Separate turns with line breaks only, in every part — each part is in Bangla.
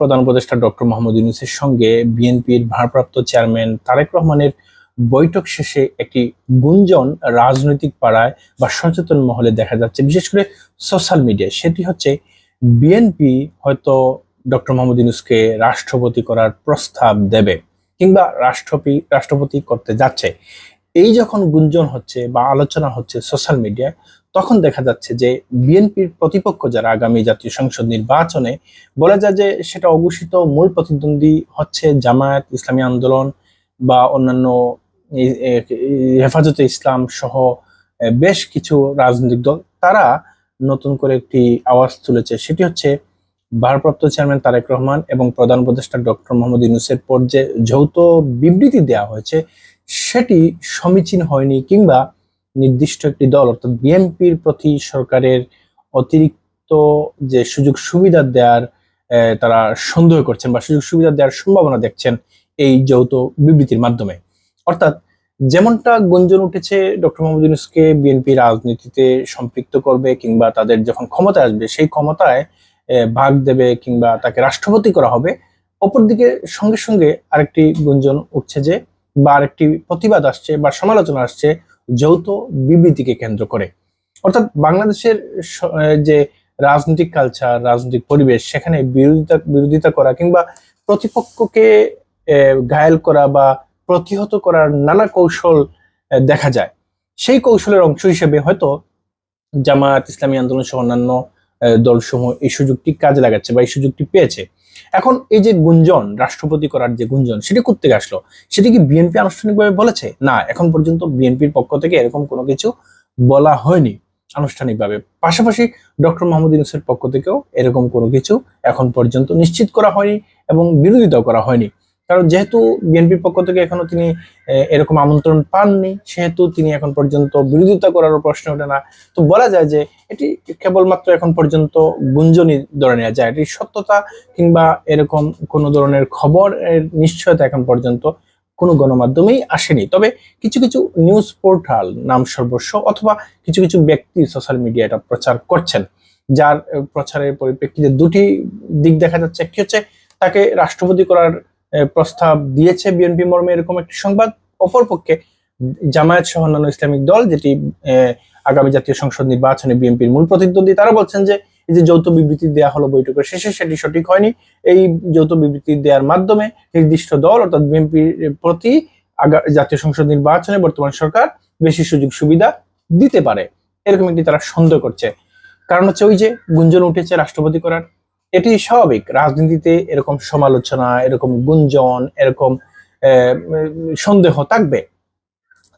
প্রধান উপদেষ্টা ডক্টর মোহাম্মদ ইউনুসের সঙ্গে বিএনপির ভারপ্রাপ্ত চেয়ারম্যান তারেক রহমানের বৈঠক শেষে একটি গুঞ্জন রাজনৈতিক পাড়ায় বা সচেতন মহলে দেখা যাচ্ছে, বিশেষ করে সোশ্যাল মিডিয়ায়। সেটি হচ্ছে বিএনপি হয়তো ডক্টর মোহাম্মদ ইউনুসকে রাষ্ট্রপতি করার প্রস্তাব দেবে কিংবা রাষ্ট্রপতি রাষ্ট্রপতি করতে যাচ্ছে। এই যখন গুঞ্জন হচ্ছে বা আলোচনা হচ্ছে সোশ্যাল মিডিয়ায় তখন দেখা যাচ্ছে যে বিএনপির প্রতিপক্ষ যারা আগামী জাতীয় সংসদ নির্বাচনে, বলা যায় যে সেটা অঘোষিত মূল প্রতিদ্বন্দ্বী হচ্ছে জামায়াত ইসলামী আন্দোলন বা অন্যান্য হেফাজতে ইসলাম সহ বেশ কিছু রাজনৈতিক দল। তারা নতুন করে একটি আওয়াজ তুলেছে। সেটি হচ্ছে ভারপ্রাপ্ত চেয়ারম্যান তারেক রহমান এবং প্রধান উপদেষ্টা ডক্টর মোহাম্মদ ইউনুসের পর যে যৌথ বিবৃতি দেওয়া হয়েছে, সেটি সমীচীন হয়নি কিংবা নির্দিষ্ট একটি দল, অর্থাৎ বিএনপির প্রতি সরকারের অতিরিক্ত যে সুযোগ সুবিধা দেওয়ার তারা সন্দেহ করছেন বা সুযোগ সুবিধা দেওয়ার সম্ভাবনা দেখছেন এই যৌথ বিবৃতির মাধ্যমে। অর্থাৎ যেমনটা গুঞ্জন উঠেছে, ডক্টর মোহাম্মদ ইউনুসকে বিএনপি রাজনীতিতে সম্পৃক্ত করবে কিংবা তাদের যখন ক্ষমতায় আসবে, সেই ক্ষমতায় ভাগ দেবে কিংবা তাকে রাষ্ট্রপতি করা হবে, অপরদিকে সঙ্গে সঙ্গে আরেকটি গুঞ্জন উঠছে যে বা আরেকটি প্রতিবাদ আসছে বা সমালোচনা আসছে যৌথ বিবৃতিকে কেন্দ্র করে। অর্থাৎ বাংলাদেশের যে রাজনৈতিক কালচার রাজনৈতিক পরিবেশ, সেখানে বিরোধিতা বিরোধিতা করা কিংবা প্রতিপক্ষকে ঘায়েল করা বা প্রতিহত করার নানা কৌশল দেখা যায়। সেই কৌশলের অংশ হিসেবে হয়তো জামায়াত ইসলামী আন্দোলন সহ অন্যান্য দলসমূহ এই সুযোগটি কাজে লাগাচ্ছে বা এই সুযোগটি পেয়েছে। এখন এই যে গুঞ্জন, রাষ্ট্রপতি করার যে গুঞ্জন, সেটি কোথেকে আসলো? সেটি কি বিএনপি আনুষ্ঠানিকভাবে বলেছে? না, এখন পর্যন্ত বিএনপির পক্ষ থেকে এরকম কোনো কিছু বলা হয়নি আনুষ্ঠানিকভাবে। পাশাপাশি ডক্টর মোহাম্মদ ইউনুসের পক্ষ থেকেও এরকম কোনো কিছু এখন পর্যন্ত নিশ্চিত করা হয়নি এবং বিরোধিতাও করা হয়নি। কারণ যেহেতু বিএনপির পক্ষ থেকে এখনও তিনি এরকম আমন্ত্রণ পাননি, সেহেতু তিনি এখন পর্যন্ত বিরোধিতা করারও প্রশ্ন ওঠে না। তো বলা যায় যে এটি কেবলমাত্র এখন পর্যন্ত গুঞ্জনই ধরে নেওয়া যায়। এটি সত্যতা কিংবা এরকম কোনো ধরনের খবরের নিশ্চয়তা এখন পর্যন্ত কোনো গণমাধ্যমেই আসেনি। তবে কিছু কিছু নিউজ পোর্টাল নাম সর্বস্ব অথবা কিছু কিছু ব্যক্তি সোশ্যাল মিডিয়া এটা প্রচার করছেন, যার প্রচারের পরিপ্রেক্ষিতে দুটি দিক দেখা যাচ্ছে। একটি হচ্ছে তাকে রাষ্ট্রপতি করার প্রস্তাব দিয়েছে বিএনপি মর্মে এরকম একটি সংবাদ। অপরপক্ষে জামায়াত সহ অন্যান্য ইসলামিক দল যেটি আগামী জাতীয় সংসদ নির্বাচনে বিএনপির মূল প্রতিদ্বন্দ্বী, তারা বলছেন যে এই যে যৌথ বিবৃতি দেওয়া হলো বৈঠকের শেষে, সেটি সঠিক হয়নি। এই যৌথ বিবৃতি দেওয়ার মাধ্যমে নির্দিষ্ট দল অর্থাৎ বিএনপির প্রতি জাতীয় সংসদ নির্বাচনে বর্তমান সরকার বেশি সুযোগ সুবিধা দিতে পারে। এরকম একটি তারা সন্দেহ করছে। কারণ হচ্ছে ওই যে গুঞ্জন উঠেছে রাষ্ট্রপতি করার। এটি স্বাভাবিক। রাজনীতিতে এরকম সমালোচনা, এরকম গুঞ্জন, এরকম সন্দেহ থাকবে।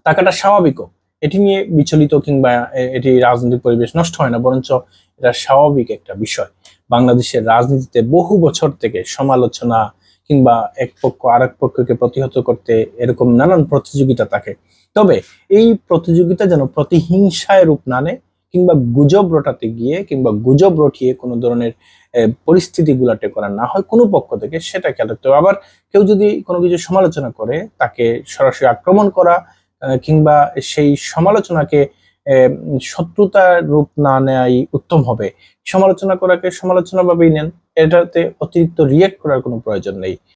থাকাটা স্বাভাবিকও। এটি নিয়ে বিচলিত কিংবা এটি রাজনৈতিক পরিবেশ নষ্ট হয় না, বরঞ্চ এটা স্বাভাবিক একটা বিষয়। বাংলাদেশের রাজনীতিতে বহু বছর থেকে সমালোচনা কিংবা এক পক্ষ আরেক পক্ষকে প্রতিহত করতে এরকম নানান প্রতিযোগিতা থাকে। তবে এই প্রতিযোগিতা যেন প্রতিহিংসায় রূপ না নেয় কিংবা গুজব রটাতে গিয়ে কিংবা গুজব রটিয়ে কোনো ধরনের পরিস্থিতি গুলাটে করা না হয় কোনো পক্ষ থেকে সেটা খেয়াল রাখতে হবে আবার কেউ যদি কোনো কিছু সমালোচনা করে, তাকে সরাসরি আক্রমণ করা কিংবা সেই সমালোচনাকে শত্রুতার রূপ না নেয়াই উত্তম হবে। সমালোচনা করাকে সমালোচনা ভাবেই নেন, এটাতে অতিরিক্ত রিয়েক্ট করার কোনো প্রয়োজন নেই।